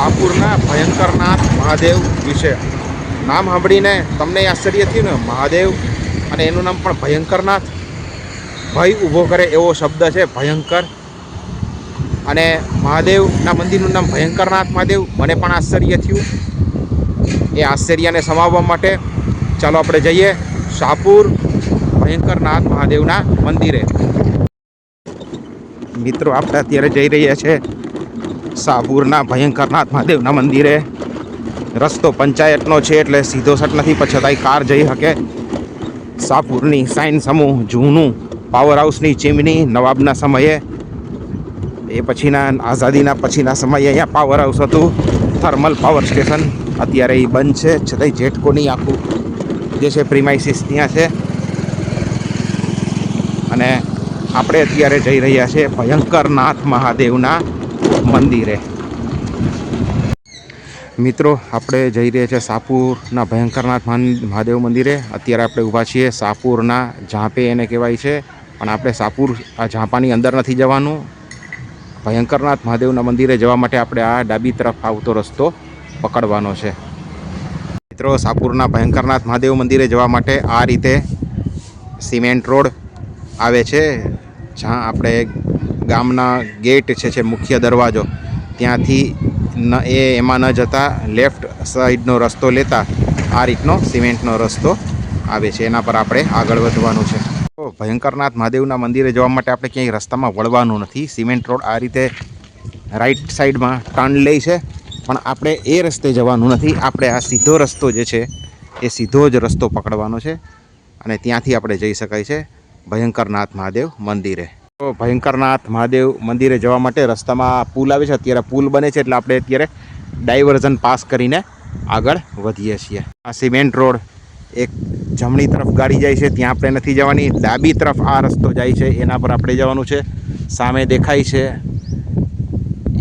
શાહપુરના ભયંકરનાથ મહાદેવ વિશે. નામ સાંભળીને તમને આશ્ચર્ય થયું ને? મહાદેવ? અને એનું નામ પણ ભયંકરનાથ? ભય ઊભો કરે એવો શબ્દ છે, ભયંકર. અને મહાદેવના મંદિરનું નામ ભયંકરનાથ મહાદેવ. મને પણ આશ્ચર્ય થયું. એ આશ્ચર્યને સમાવવા માટે ચાલો આપણે જઈએ શાહપુર ભયંકરનાથ મહાદેવના મંદિરે. મિત્રો, આપણે અત્યારે જઈ રહ્યા છે શાહપુરના ભયંકરનાથ મહાદેવના મંદિરે. રસ્તો પંચાયતનો છે એટલે સીધો સટ નથી, પણ છતાંય કાર જઈ શકે. સાપુરની સાઇન સમૂહ, જૂનું પાવર હાઉસની ચીમની નવાબના સમયે. એ પછીના આઝાદીના પછીના સમયે અહીંયા પાવર હાઉસ હતું. થર્મલ પાવર સ્ટેશન અત્યારે એ બંધ છે. છતાંય જેટકોની આખું જે છે પ્રિમાઇસીસ ત્યાં છે. અને આપણે અત્યારે જઈ રહ્યા છીએ ભયંકરનાથ મહાદેવના મંદિરે. મિત્રો, આપણે જઈ રહ્યા છીએ સાપુરના ભયંકરનાથ મહાદેવ મંદિરે. અત્યારે આપણે ઊભા છીએ સાપુરના ઝાંપે એને કહેવાય છે. પણ આપણે સાપુર આ ઝાંપાની અંદર નથી જવાનું. ભયંકરનાથ મહાદેવના મંદિરે જવા માટે આપણે આ ડાબી તરફ આવતો રસ્તો પકડવાનો છે. મિત્રો, સાપુરના ભયંકરનાથ મહાદેવ મંદિરે જવા માટે આ રીતે સિમેન્ટ રોડ આવે છે, જ્યાં આપણે ગામના ગેટ છે છે મુખ્ય દરવાજો. ત્યાંથી ન, એ એમાં ન જતા લેફ્ટ સાઈડનો રસ્તો લેતા આ રીતનો સિમેન્ટનો રસ્તો આવે છે. એના પર આપણે આગળ વધવાનું છે. ભયંકરનાથ મહાદેવના મંદિરે જવા માટે આપણે ક્યાંય રસ્તામાં વળવાનું નથી. સિમેન્ટ રોડ આ રીતે રાઈટ સાઈડમાં ટર્ન લે છે, પણ આપણે એ રસ્તે જવાનું નથી. આપણે આ સીધો રસ્તો જે છે, એ સીધો જ રસ્તો પકડવાનો છે અને ત્યાંથી આપણે જઈ શકાય છે ભયંકરનાથ મહાદેવ મંદિરે. ભયંકરનાથ મહાદેવ મંદિરે જવા માટે રસ્તામાં પુલ આવે છે. અત્યારે પુલ બને છે એટલે આપણે અત્યારે ડાયવર્ઝન પાસ કરીને આગળ વધીએ છીએ. આ સિમેન્ટ રોડ એક જમણી તરફ ગાડી જાય છે, ત્યાં આપણે નથી જવાની. ડાબી તરફ આ રસ્તો જાય છે, એના પર આપણે જવાનું છે. સામે દેખાય છે,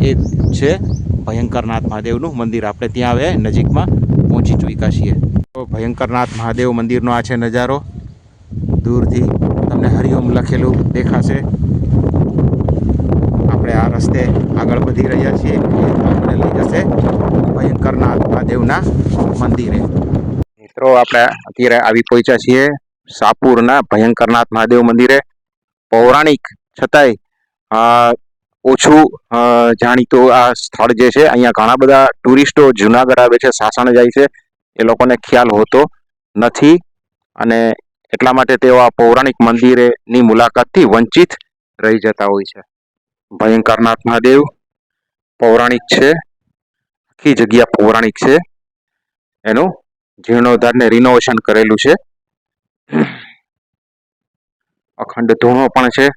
એ છે ભયંકરનાથ મહાદેવનું મંદિર. આપણે ત્યાં હવે નજીકમાં પહોંચી ચૂક્યા છીએ. તો ભયંકરનાથ મહાદેવ મંદિરનો આ છે નજારો. દૂરથી તમને હરિઓમ લખેલું દેખાશે. આપણે આ રસ્તે આગળ વધી રહ્યા છીએ. આપણે લઈ જશે ભયંકરનાથ મહાદેવના મંદિરે. મિત્રો, આપણે અત્યારે આવી પહોંચ્યા છીએ સાપુરના ભયંકરનાથ મહાદેવ મંદિરે. પૌરાણિક છતાંય ઓછું જાણીતું આ સ્થળ જે છે, અહીંયા ઘણા બધા ટુરિસ્ટો જુનાગઢ આવે છે, સાસણ જાય છે. એ લોકોને ખ્યાલ હોતો નથી અને એટલા માટે તેઓ આ પૌરાણિક મંદિરેની મુલાકાતથી વંચિત રહી જતા હોય છે. ભયંકરનાથ મહાદેવ. પૌરાણિક છે. આખી જગ્યા પૌરાણિક છે. એનું જીર્ણોદ્ધાર ને રિનોવેશન કરેલું છે. અખંડ ધૂણો પણ છે.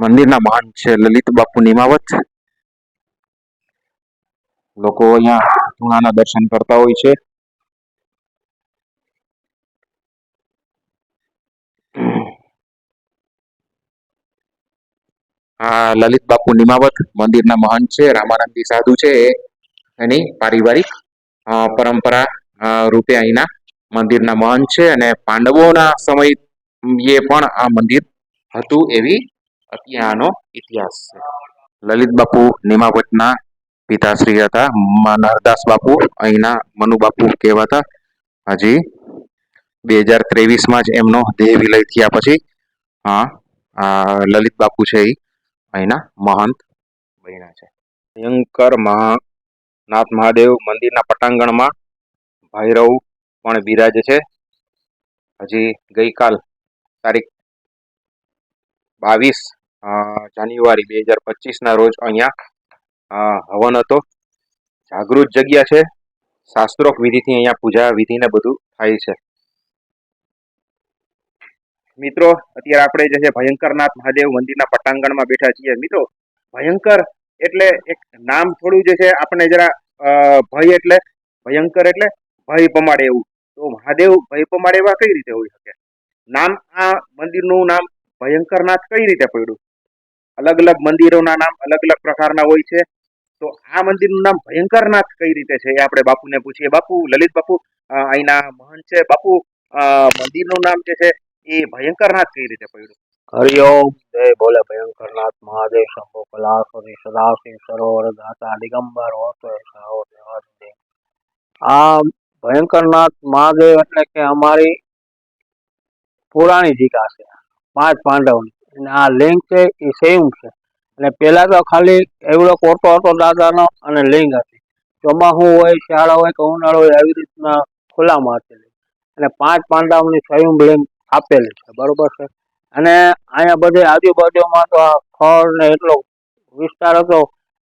મંદિરના મહાન છે. લલિત બાપુ નિમાવત. લોકો અહીંયા ધૂણાના દર્શન કરતા હોય છે. આ લલિત બાપુ નિમાવત મંદિરના મહાન છે, રામાનંદી સાધુ છે એની પારિવારિક પરંપરા રૂપે અહીંના મંદિરના મહાન છે અને પાંડવોના સમયે પણ આ મંદિર હતું એવી અત્યારનો ઇતિહાસ છે. લલિત બાપુ નિમાવતના પિતાશ્રી હતા. નરદાસ બાપુ અહીંના મનુ બાપુ કહેવાતા. હજી બે હજાર ત્રેવીસમાં જ એમનો દેહ વિલય થયા પછી, હા લલિત બાપુ છે એ અહીંના મહંત બન્યા છે. ભયંકર મહાનાથ મહાદેવ મંદિરના પટાંગણમાં ભૈરવ પણ બિરાજે છે. હજી ગઈકાલ તારીખ બાવીસ જાન્યુઆરી બે હજાર પચીસના રોજ અહીંયા હવન હતો. જાગૃત જગ્યા છે. શાસ્ત્રોક વિધિથી અહીંયા પૂજા વિધિને બધું થાય છે. મિત્રો, અત્યારે આપણે જે છે ભયંકરનાથ મહાદેવ મંદિરના પટાંગણમાં બેઠા છીએ. મિત્રો, ભયંકર એટલે એક નામ થોડું જે છે આપણે જરા ભય એટલે, ભયંકર એટલે ભય પમાડે એવું. તો મહાદેવ ભય પમાડે એવા કઈ રીતે હોઈ શકે? નામ, આ મંદિરનું નામ ભયંકરનાથ કઈ રીતે પડ્યું? અલગ અલગ મંદિરોના નામ અલગ અલગ પ્રકારના હોય છે. તો આ મંદિરનું નામ ભયંકરનાથ કઈ રીતે છે એ આપણે બાપુને પૂછીએ. બાપુ લલિત બાપુ અહીંના મહંત છે. બાપુ મંદિરનું નામ જે છે એ ભયંકરનાથ કઈ રીતે પડ્યું. હરિઓમ જય બોલે ભયંકરનાથ મહાદેવ, શંભો, કલાસુરી, સદાશિવ, સરોવર, દાતા, દિગંબર આ ભયંકરનાથ મહાદેવ એટલે કે અમારી પુરાણી જીકા છે, પાંચ પાંડવની. અને આ લિંગ છે એ સેમ છે. અને પેલા તો ખાલી એવડો કોટો હતો દાદાનો અને લિંગ હતી. ચોમાસું હોય, શિયાળો હોય કે ઉનાળો હોય, આવી રીતના ખુલ્લામાં હતી. અને પાંચ પાંડવની સ્વયં લિંગ આપેલી છે, બરોબર છે? અને અહીંયા બધે આજુબાજુમાં તો આ ખડ ને એટલો વિસ્તાર હતો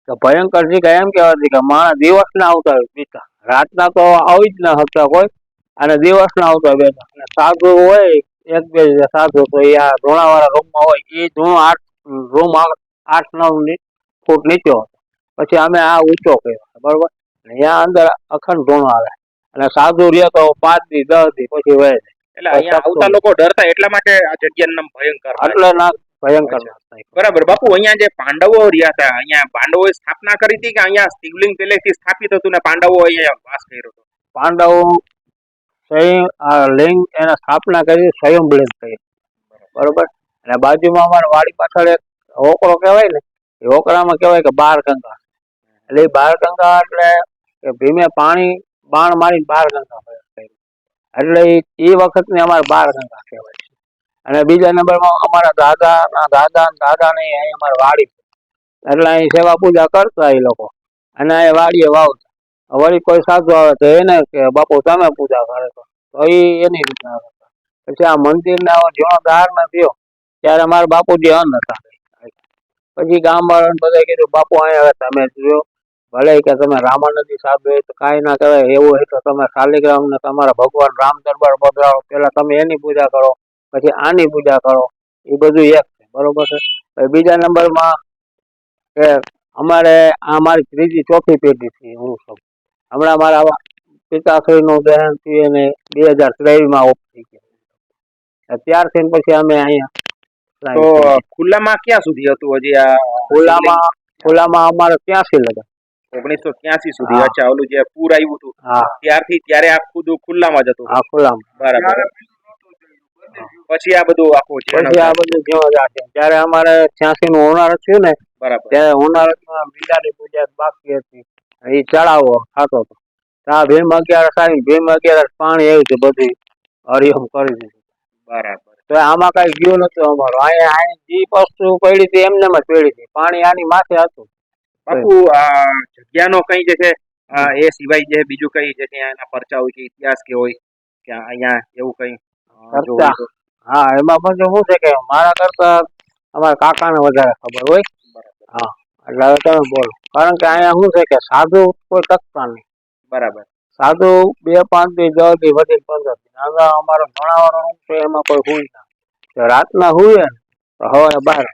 કે ભયંકર જગ્યા એમ કહેવાતી કે માણસ દિવસના આવતા હોય પીતા. રાતના તો આવી જ ના શકતા કોઈ અને દિવસના આવતા હોય બેઠા અને સાધુ હોય, એક બે સાધુ તો એ આ ધોણાવાળા રૂમમાં હોય એ ધૂણો આઠ રૂમ આઠ નવ ફૂટ નીચો હતો. પછી અમે આ ઊંચો કર્યો, બરોબર? અહીંયા અંદર અખંડ ધૂણો આવે. અને સાધુ રહે તો પાંચ દી, દસ દી પછી વહે જાય. એટલે અહીંયા આવતા લોકો ડરતા એટલા માટે આ જગ્યાનું નામ ભયંકર એટલે ના ભયંકર બરાબર. બાપુ અહીંયા જે પાંડવો રહ્યા હતા અહીંયા પાંડવોએ સ્થાપના કરી હતી કે અહીંયા શિવલિંગ પહેલેથી સ્થાપિત હતું ને પાંડવો અહીંયા વાસ કર્યો હતો? પાંડવો સ્વયં આ લિંગ એને સ્થાપના કરી સ્વયં લિંગ કરી. બરોબર. અને બાજુમાં અમારા વાડી પાછળ એક હોકરો કહેવાય ને એ હોકરામાં કહેવાય કે બાર ગંગા એટલે એ બાર ગંગા એટલે કે ભીમે પાણી બાણ મારી બાર ગંગા એટલે એ વખતની અમારે બાર ગંગા કહેવાય છે. અને બીજા નંબરમાં અમારા દાદાના દાદા દાદાની અહીં અમારે વાડી એટલે અહીં સેવા પૂજા કરતા એ લોકો. અને અહીં વાડીએ વાવતા. વળી કોઈ સાધુ આવે તો એને કે, બાપુ, તમે પૂજા કરે તો એ એની રીતના પછી આ મંદિરના જીર્ણોદ્ધાર ન થયો, ત્યારે મારા બાપુજી અન્ન હતા પછી ગામ વાળાને બધા કીધું, બાપુ, અહીંયા તમે જ રહ્યો. ભલે કે તમે રામાનંદી સાહેબ તો કાંઈ ના કહેવાય એવું હોય તો તમે શાલિગ્રામ ને તમારા ભગવાન રામ દરબાર પધરાવો પેલા તમે એની પૂજા કરો પછી આની પૂજા કરો. એ બધું એક છે બરોબર છે? બીજા નંબરમાં કે અમારે આ મારી ત્રીજી ચોથી પેઢી છે હું છું. હમણાં મારા પિતાશ્રીનું દહેન થયું અને બે હજાર ત્રેવીસમાં ઓફ થઈ ગયા. ત્યારથી પછી અમે અહીંયા તો ખુલ્લામાં ક્યાં સુધી હતું હજી આ ખુલ્લામાં ખુલ્લામાં અમારે ત્યાંસી લગા ઓગણીસો ક્યાસી સુધી અચ્છા ઓલું જે પૂર આવ્યું હતું હા. ત્યારથી ત્યારે આ ખુદ ખુલ્લામાં જ હતું. ખુલ્લામાં. બરાબર. પછી આ બધું આખું પછી આ બધું જેવા રાખે ત્યારે અમારે છ્યાસી નું ઉનાળો થયું ને બરાબર. ત્યારે ઉનાળામાં બિલાડી પૂજા બાકી હતી. એ ચડાવો ખાતો હતો. ત્યાં ભીમ અગિયારસ આવી ભીમ અગિયારસ પાણી આવ્યું છે બધું હરિયમ કરી દીધું. બરાબર. તો આમાં કઈ ગયું નતું અમારું. અહીંયા અહીં જે વસ્તુ પડી હતી એમને જ પડી હતી. પાણી આની માથે હતું. બાપુ આ જગ્યાનો કઈ જે છે એ સિવાય જે બીજું કઈ જે એના પરચા હોય કે ઇતિહાસ કે હોય કે અહીંયા એવું કઈ. હા એમાં પણ શું છે કે મારા કરતા અમારા કાકાને વધારે ખબર હોય. હા એટલે હવે તમે બોલો. કારણ કે અહીંયા શું છે કે સાધુ કોઈ ટકતા નહીં. બરાબર. સાધુ બે પાંચ દી દસ દી વધી પંદર દી હવે અમારો છે એમાં કોઈ હોય ના. રાતના હોય ને તો હવે બહાર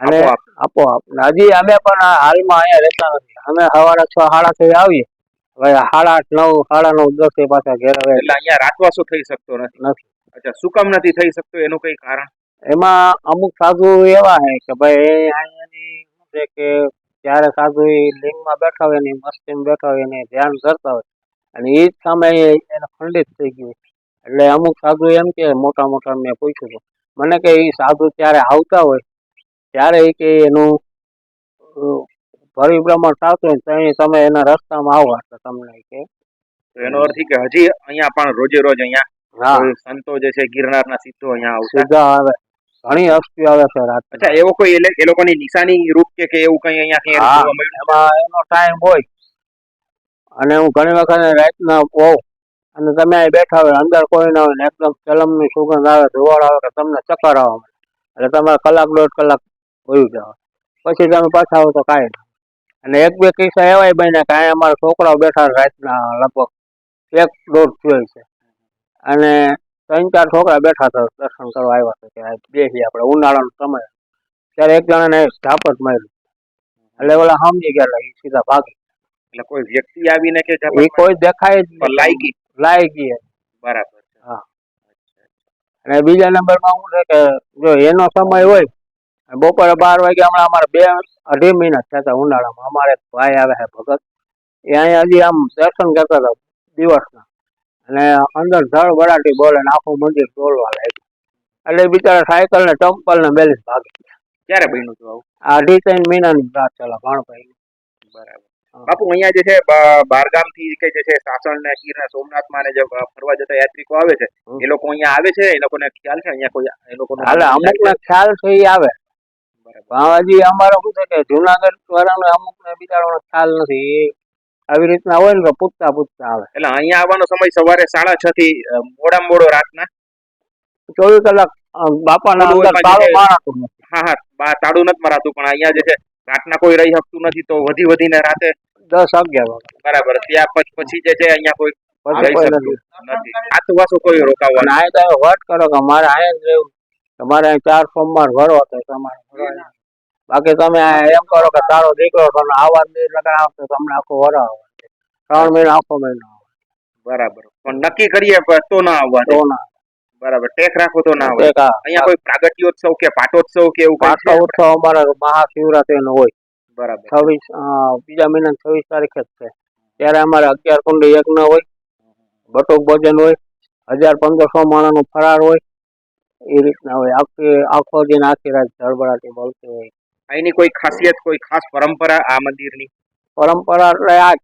અને આપોઆપ. હજી અમે પણ આ હાલમાં અહીંયા રહેતા નથી. અમે સવારે છ સાડા છ આવીએ. હવે સાડા આઠ નવ સાડા નવ દસે પાછા ઘેર આવે એટલે અહીંયા રાતવાસો થઈ શકતો નથી. નથી. અચ્છા શું કામ નથી થઈ શકતો? એનું કઈ કારણ? એમાં અમુક સાધુ એવા હે કે ભાઈ અહીંયાની શું છે કે જ્યારે સાધુ એ લિંગમાં બેઠા હોય ને મસ્તીમાં બેઠા હોય ને ધ્યાન કરતા હોય. અને એ જ સામે એને ખંડિત થઈ ગયું એટલે અમુક સાધુ એમ કે મોટા મોટા મેં પૂછ્યું હતું મને કે એ સાધુ ત્યારે આવતા હોય ત્યારે કે એનું પરિભ્રમણ થતું હોય ત્યાં તમે એના રસ્તામાં આવો એટલે તમને કે. તો એનો અર્થ કે હજી અહીંયા પણ રોજે રોજ અહીંયા સંતો જે છે ગિરનારના સીધો અહીંયા આવશે સીધા આવે. ઘણી હસ્તીઓ આવે છે રાત અચ્છા એવો કોઈ એ લોકોની નિશાની રૂપ કે કે એવું કઈ અહીંયા એનો ટાઈમ હોય. અને હું ઘણી વખત રાતના હોઉં. અને તમે અહીં બેઠા હોય અંદર કોઈ ના હોય ને એકદમ ચલમની સુગંધ આવે ધોવાળ આવે કે તમને ચક્કર આવે એટલે તમારે કલાક દોઢ કલાક વયું જાવ પછી તમે પાછા આવો તો કાંઈ અને એક બે કિસ્સા એવાય બન્યા કે અહીંયા અમારા છોકરાઓ બેઠા રાતના લગભગ એક દોઢ થયો છે. અને ત્રણ ચાર છોકરા બેઠા હતા દર્શન કરવા આવ્યા હતા કે આ બેસી આપણે ઉનાળાનો સમય. ત્યારે એક જણાને ઝાપટ માર્યું એટલે ઓલા સમજી ગયા એ સીધા ભાગી. એટલે કોઈ વ્યક્તિ આવીને કે એ કોઈ દેખાય જ લાયકી? ગઈ બરાબર. હા. અને બીજા નંબરમાં શું છે કે જો એનો સમય હોય બપોરે બાર વાગે હમણાં અમારે બે અઢી મહિના થયા હતા ઉનાળામાં. અમારે ભાઈ આવે છે ભગત. એ અહીંયા હજી આમ દર્શન કરતા હતા દિવસના. અને અંદર ધળ વડાટી બોલે ને આખું મંદિર ડોલવા લાગ્યું. એટલે બિચારા સાયકલ ને ટમ્પલ ને બેલીસ ભાગે ક્યારે બન્યું હતું આવું? આ અઢી ત્રણ મહિનાની રાત ચાલે ભાણભાઈ. બરાબર. બાપુ અહીંયા જે છે બારગામથી કે જે છે સાસણ ને ગીર ને સોમનાથમાં જે ફરવા જતા યાત્રિકો આવે છે એ લોકો અહીંયા આવે છે? એ લોકોને ખ્યાલ છે? અહીંયા કોઈ એ લોકો અમુક ને ખ્યાલ છે એ આવે. પણ અમારો શું છે કે જુનાગઢ વાળાનો અમુક ને બિચારાનો ખ્યાલ નથી. આવી રીતના હોય ને તો પૂછતા પૂછતા આવે. એટલે અહીંયા આવવાનો સમય સવારે સાડા છ થી મોડા મોડો રાતના. ચોવીસ કલાક બાપાના અંદર તાળું મારાતું હા હા તાળું નથી મારાતું પણ અહીંયા જે છે રાતના કોઈ રહી શકતું નથી તો વધી વધીને રાતે દસ અગિયાર બરાબર ત્યાં પછી પછી જે છે અહીંયા કોઈ તમારે ચાર સોમવાર ભરો તો તમારે. બાકી તમે એમ કરો કે તારો દીકરો તમને આવા લગન આવશે તમને આખો વર આવે ત્રણ મહિના આખો મહિનો. બરાબર. પણ નક્કી કરીએ તો ના આવવા તો ના. બરાબર. ટેક રાખો તો ના હોય. અહીંયા કોઈ પ્રાગટ્યોત્સવ કે પાટોત્સવ કે એવું ઉત્સવ અમારે મહાશિવરાત્રી નો હોય. બરાબર. છવ્વીસ બીજા મહિના છવ્વીસ તારીખે જ છે. ત્યારે અમારે અગિયાર કુંડ યજ્ઞ હોય બટુક ભોજન હોય હજાર પંદરસો માણસનો ફરાર હોય. એ રીતના હોય. આખી આખો દિન આખી રાત ધડબડાટી બોલતી હોય. અહીંની કોઈ ખાસિયત કોઈ ખાસ પરંપરા આ મંદિરની? પરંપરા એટલે આ.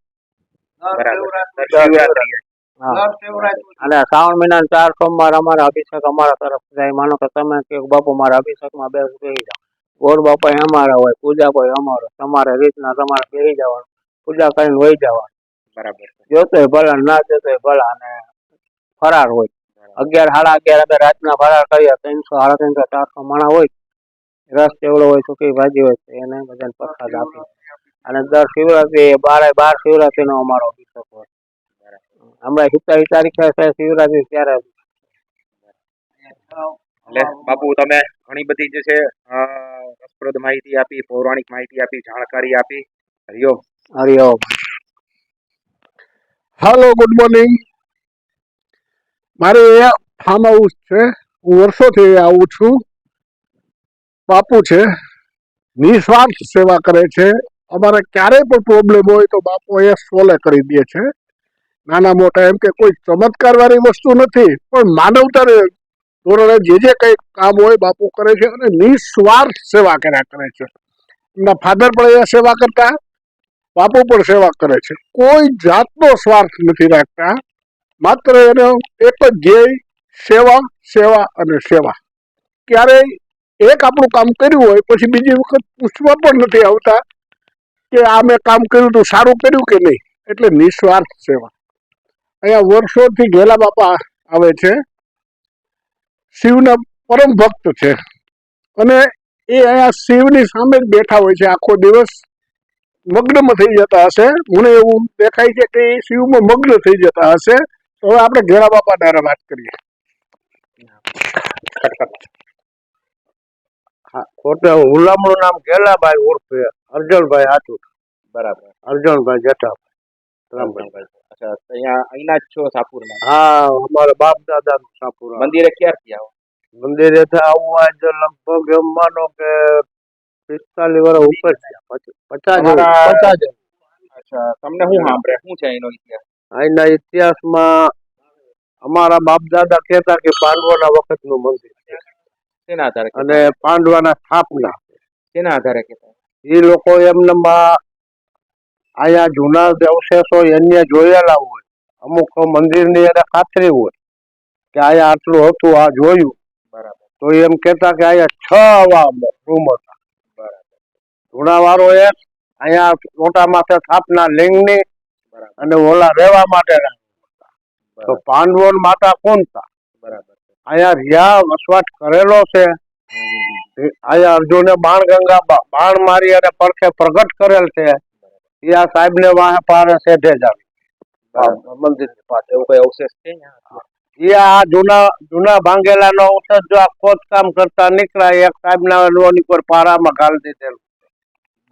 અને શ્રાવણ મહિના ચાર સોમવાર અમારા અભિષેક અમારા તરફ જાય માનો કે તમે કે બાપુ મારા અભિષેકમાં બે બેસી જાઓ. ગોળ બાપા અમારા હોય પૂજા કોઈ અમારો. તમારે રીતના તમારે બેસી જવાનું. પૂજા કરીને વહી જવાનું. બરાબર. જોતોય ભલા ના જોતોય ભલા અને ફરાર હોય. અગિયાર સાડા અગિયાર રાતના ફરાર કરીએ. ત્રણસો સાડા ત્રણસો ચારસો માણા હોય. રસ ચેવડો હોય સુકી ભાજી હોય તો એને બધાને પ્રસાદ આપી અને દર શિવરાત્રી બારે બાર શિવરાત્રી નો અમારો અભિષેક હોય. હમણાં સિત્તાવીસ તારીખે છે શિવરાત્રી ત્યારે. એટલે બાપુ તમે ઘણી બધી જે છે રસપ્રદ માહિતી આપી પૌરાણિક માહિતી આપી જાણકારી આપી. હરિઓમ હરિઓમ હાલો ગુડ મોર્નિંગ મારે એ ફાર્મ હાઉસ છે. હું વર્ષોથી આવું છું. બાપુ છે, નિસ્વાર્થ સેવા કરે છે. અમારે ક્યારેય પણ પ્રોબ્લેમ હોય તો બાપુ એ સોલે કરી દે છે. નાના મોટા એમ કે કોઈ ચમત્કાર વાળી વસ્તુ નથી, પણ માનવતાને ધોરણે જે જે કંઈ કામ હોય બાપુ કરે છે અને નિસ્વાર્થ સેવા કર્યા કરે છે. એમના ફાધર પણ અહીંયા સેવા કરતા, બાપુ પણ સેવા કરે છે. કોઈ જાતનો સ્વાર્થ નથી રાખતા, માત્ર એનો એક જ ધ્યેય, સેવા સેવા અને સેવા. ક્યારેય એક આપણું કામ કર્યું હોય, પછી બીજી વખત પૂછવા પણ નથી આવતા કે આ મેં કામ કર્યું તો સારું કર્યું કે નહીં. એટલે નિસ્વાર્થ સેવા. અહીંયા વર્ષોથી ઘેલા બાપા આવે છે. શિવના પરમ ભક્ત છે. અને એ અહીંયા શિવની સામે જ બેઠા હોય છે. આખો દિવસ મગ્નમાં થઈ જતા હશે. મને એવું દેખાય છે કે એ શિવમાં મગ્ન થઈ જતા હશે. તો હવે આપણે ઘેરા બાપા દ્વારા વાત કરીએ. ખોટે હુલામણું નામ ગેલાભાઈ ઉર્ફે અર્જણભાઈ આટું બરાબર. અર્જણભાઈ જેઠા અચ્છા તો અહીંયા અહીંના જ છો સાપુરમાં? હા અમારા બાપ દાદા નું સાપુરા મંદિરે ક્યારથી આવો? મંદિરે આવું આજ લગભગ એમ માનો કે પિસ્તાલીસ વર્ષ ઉપર. પચાસ પચાસ અચ્છા તમને શું સાંભળે? શું છે એનો ઇતિહાસ? અહીંના ઇતિહાસમાં અમારા બાપ દાદા કહેતા કે પાંડવોના વખતનું મંદિર શેના આધારે અને પાંડવાના સ્થાપના. શેના આધારે કહેતા એ લોકો એમને અહીંયા જૂના અવશેષો એને જોયેલા હોય. અમુક મંદિરની એને ખાતરી હોય કે અહીંયા આટલું હતું આ જોયું. બરાબર. તો એમ કહેતા કે અહીંયા છ આવા રૂમ હતા. બરાબર. જૂનાવાળો એક અહીંયા મોટા માથે સ્થાપના લિંગની અને ઓલા રહેવા માટે તો પાંડવો માતા કોણ હતા? બરાબર. અહીંયા રિયા વસવાટ કરેલો છે. અહીંયા અર્જુને બાણ ગંગા બાણ મારી અને પરખે પ્રગટ કરેલ છે. એ આ સાહેબ ને વાહે પારે શેઠે જ મંદિર પાસે એવું કઈ અવશેષ છે એ આ જૂના જૂના ભાંગેલા નો અવશેષ જો આ ખોદકામ કરતા નીકળ્યા એક સાહેબ ના લોન ઉપર પારામાં ગાલ દીધેલું.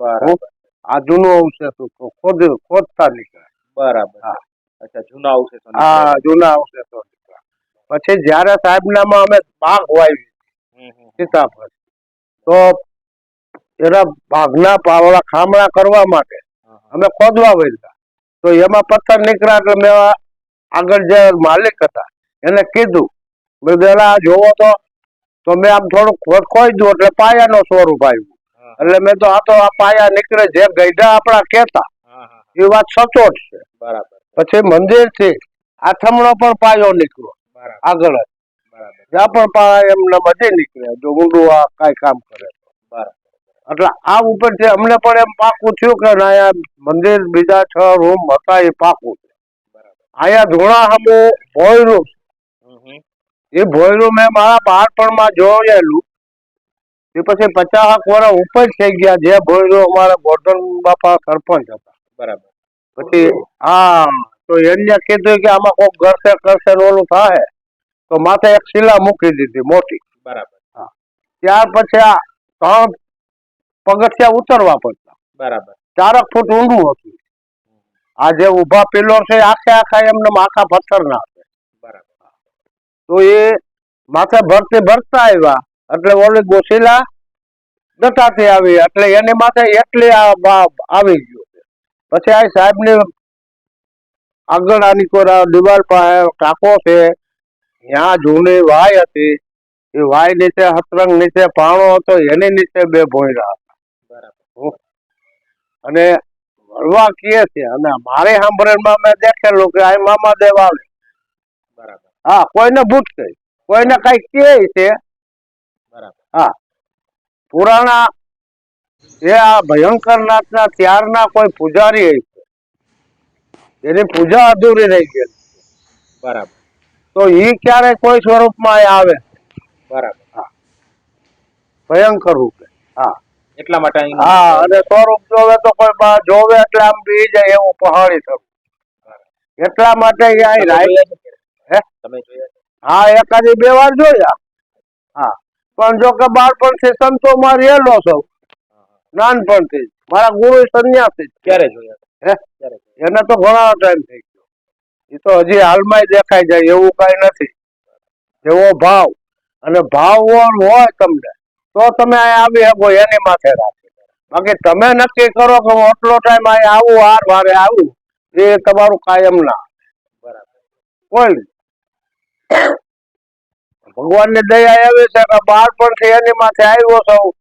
બરાબર. આ જૂનું અવશેષ ખોદ ખોદતા નીકળ્યા. બરાબર. હા. અચ્છા જૂના અવશેષો હા જૂના અવશેષો. પછી જયારે સાહેબ નામાં અમે બાગ વાવી. સીતાફળ તો એના ભાગના પાવડા ખામણા કરવા માટે. અમે ખોદવા વળ્યા તો એમાં પથ્થર નીકળ્યા એટલે મેં આગળ જે માલિક હતા એને કીધું મેં પેલા જોવો તો તો મેં આમ થોડુંક ખોદખોઈ એટલે પાયાનો સ્વરૂપ આવ્યું. એટલે મેં તો આ તો આ પાયા નીકળે જે ગઈઢા આપણા હા. એ વાત સચોટ છે. બરાબર. પછી મંદિરથી આથમણો પણ પાયો નીકળ્યો. આગળ જ. બરાબર. પણ પાળા એમને મજી નીકળે જો ઊંડું આ કાંઈ કામ કરે એટલે આ ઉપરથી અમને પણ એમ પાકું થયું કે ના મંદિર બીજા છ રૂમ હતા એ પાકું છે. અહીંયા ધોળા હમો ભોયરું છે. એ ભોયરું મેં મારા બાળપણમાં જોયેલું. એ પછી પચાસ વર્ષ ઉપર થઈ ગયા જે ભોયરું અમારા ગોર્ધન બાપા સરપંચ હતા. બરાબર. પછી હા તો એને કીધું કે આમાં કોઈક ઘરશે કરશે ઓલું થાય તો માથે એક શિલા મૂકી દીધી મોટી. બરાબર. ત્યાર પછી આ ત્રણ પગથિયા ઉતરવા પડતા. બરાબર. ચારક ફૂટ ઊંડું હતું. આ જે ઊભા પિલર છે આખે આખા એમને આખા પથ્થરના છે. બરાબર. તો એ માથે ભરતી ભરતા આવ્યા. એટલે ઓલી ગોશીલા દટાતી આવી. એટલે એની માથે એટલી આવી ગયું છે. પછી આ સાહેબની આગળ આની કોરા દિવાલ પાસે કાકો છે. ત્યાં જૂની વાય હતી. એ વાય નીચે હતરંગ નીચે પાણો હતો. એની નીચે બે ભોયરા હતા. અને વળવા કહે છે. અને મારે સાંભળેલમાં મેં દેખેલું કે આ મામા દેવ આવે. બરાબર. હા કોઈને ભૂત કહે કોઈને કઈ કહે છે. બરાબર. પુરાણા જે આ ભયંકર નાથના ત્યારના કોઈ પૂજારી એની પૂજા અધૂરી રહી ગઈ. બરાબર. તો એ ક્યારે કોઈ સ્વરૂપમાં આવે? બરાબર. હા. ભયંકર રૂપે. હા. એટલા માટે હા અને સ્વરૂપ જોવે તો કોઈ જોવે એટલે આમ બી જાય એવું પહાડી થયું એટલા માટે અહીં રાઈ હે? તમે જોયા હા એકાદી બે વાર જોયા. હા. પણ જો કે બાળપણથી સંતોમાં રહેલો છું. નાનપણથી. મારા ગુરુ સંન્યાસી જ. ક્યારે જોયા? હે? ક્યારે? એને તો ઘણો ટાઈમ થઈ ગયો. એ તો હજી હાલમાં દેખાઈ જાય, એવું કઈ નથી. એવો ભાવ. અને ભાવ હોય તમને, તો તમે અહીંયા આવી શકો એની માથે રાખી. બાકી તમે નક્કી કરો કે હું આટલો ટાઈમ અહીંયા આવું, હાર વારે આવું, એ તમારું કાયમ ના બરાબર. કોઈ. ભગવાનની દયા એવી છે કે બાળપણથી એની માથે આવ્યો છું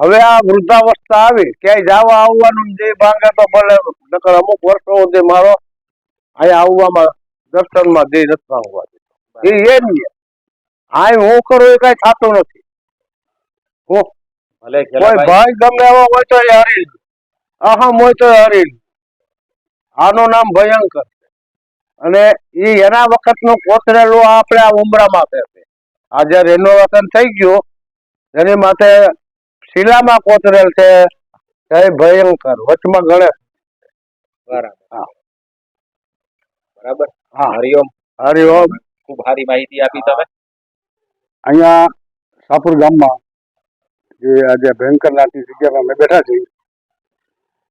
હવે આ વૃદ્ધાવસ્થા આવી ક્યાંય જવા આવવાનું જે ભાંગે તો ભલે નકર અમુક વર્ષો સુધી મારો અહીંયા આવવામાં દર્શનમાં દે નથી ભાંગવા એ એ નહીં આ હું કરું એ કઈ થતું નથી. કોઈ ભાઈ. ગમે એવો હોય તો એ હરી અહમ હોય તો એ હરી આનું નામ ભયંકર છે. અને એ એના વખતનું કોતરેલું આપણે આ ઉમરામાં છે. આ જે રેનોવેશન થઈ ગયું એની માથે શિલામાં કોતરેલ છે જય ભયંકર વચમાં ગણેશ બરાબર. બરાબર? હા. હરિઓમ. હરિઓમ. ખૂબ સારી માહિતી આપી તમે. અહીંયા સાપુર ગામમાં જે આજે ભયંકરનાથની જગ્યામાં અમે બેઠા છીએ.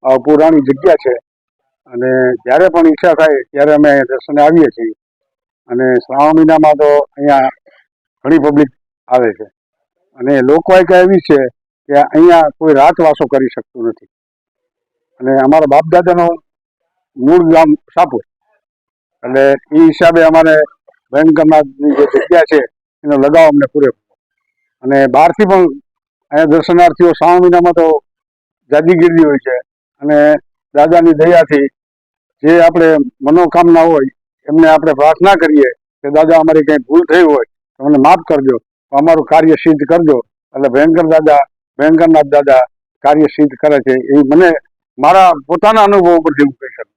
આ પુરાણી જગ્યા છે. અને જ્યારે પણ ઈચ્છા થાય ત્યારે અમે દર્શને આવીએ છીએ. અને શ્રાવણ મહિનામાં તો અહીંયા ઘણી પબ્લિક આવે છે. અને લોકવાયકા એવી છે કે અહીંયા કોઈ રાતવાસો કરી શકતું નથી. અને અમારા બાપ દાદાનો મૂળ ગામ સાપુર એટલે એ હિસાબે અમારે ભયંકરનાથની જે જગ્યા છે, એનો લગાવ અમને પૂરેપૂરો. અને બહારથી પણ અહીંયા દર્શનાર્થીઓ શ્રાવણ મહિનામાં તો જાજી ગીરદી હોય છે. અને દાદાની દયાથી જે આપણે મનોકામના હોય, એમને આપણે પ્રાર્થના કરીએ કે દાદા અમારી કંઈ ભૂલ થઈ હોય તો અમને માફ કરજો અમારું કાર્ય સિદ્ધ કરજો. એટલે ભયંકર દાદા ભયંકરનાથ દાદા કાર્ય સિદ્ધ કરે છે. એ મને મારા પોતાના અનુભવ ઉપરથી હું કહી શકું.